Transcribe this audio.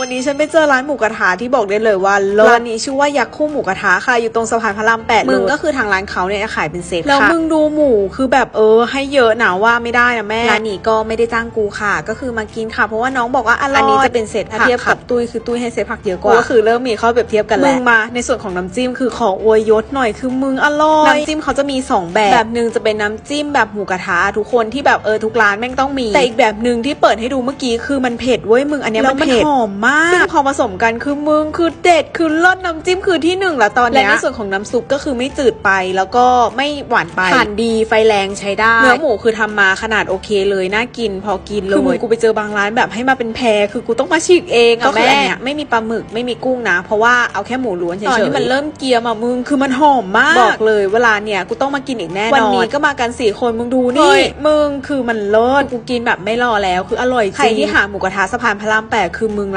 วันนี้ฉันไปเจอร้านหมูกระทะที่บอกได้เลยว่าเลิศร้านนี้ชื่อว่ายักษ์คู่หมูกระทะค่ะอยู่ตรงสะพานพระรามแปดมึมึงงก็ก็คือทางร้านเขาเนี่ยขายเป็นเซตแล้วมึงดูหมูคือแบบเออ ให้เยอะนะว่าไม่ได้นะแม่ร้านนี้ก็ไม่ได้จ้างกูค่ะ ก็คือมากินค่ะ เพราะว่าน้องบอกว่าอร่อยอันนี้จะเป็นเซตถ้าผักเทียบค่ะกับตุ้ยคือตุ้ยให้เซตผักเยอะกกูว่าก็คือเริ่มมีข้อเปรียบเทียบกันแล้วมึงมาในส่วนของน้ำจิ้มคือขออวยยศหน่อยคือมึงอร่อยน้ำจิ้มเขาจะมีสองแบบแบบหนึ่งจะเป็นน้ำจิ้มแบบหมูกระทะทุกคนที่แบบเออทุกร้านแม่งต้องมี แต่อีกแบบหนึ่งที่เปิดให้ดูเมื่อกี้คือมันเผ็ดเว้ยมึงอันเนี้ยแล้มัวนมันเผ็ดหอมมากซึ่งพอผสมกันคือมึงคือเด็ดคือเลิศน้ำจิ้มคือที่หนึ่งแล้วตอนเนี้ยและในส่วนของน้ำซุปก็คือไม่จืดไปแล้วก็ไม่หวานไปทานดีไฟแรงใช้ได้เนื้อหมูคือทำมาขนาดโอเคเลยน่ากินพอกินเลยคือมึงกูไปเจอบางร้านแบบให้มาเป็นแพรคือกูต้องมาฉีกเองก็อะคือแม่อันเนี้ยไม่มีปลาหมึกไม่มีกุ้งนะ เพราะว่าเอาแค่หมูล้วนเฉยตอนๆที่มันเริ่มเกียมอะมึงคือมันหอมมากบอกเลยเวลาเนี่ยกูต้องมากินอีกแน่นอนวันนี้ก็มากันสี่คนมึงดูเฮ้นี่ยมึงคือมันเลิศกูกินแบบไม่รอแล้วคืออร่อยจริงใครที่หาหมูกระทะสะพานพระรามแปดคือมึง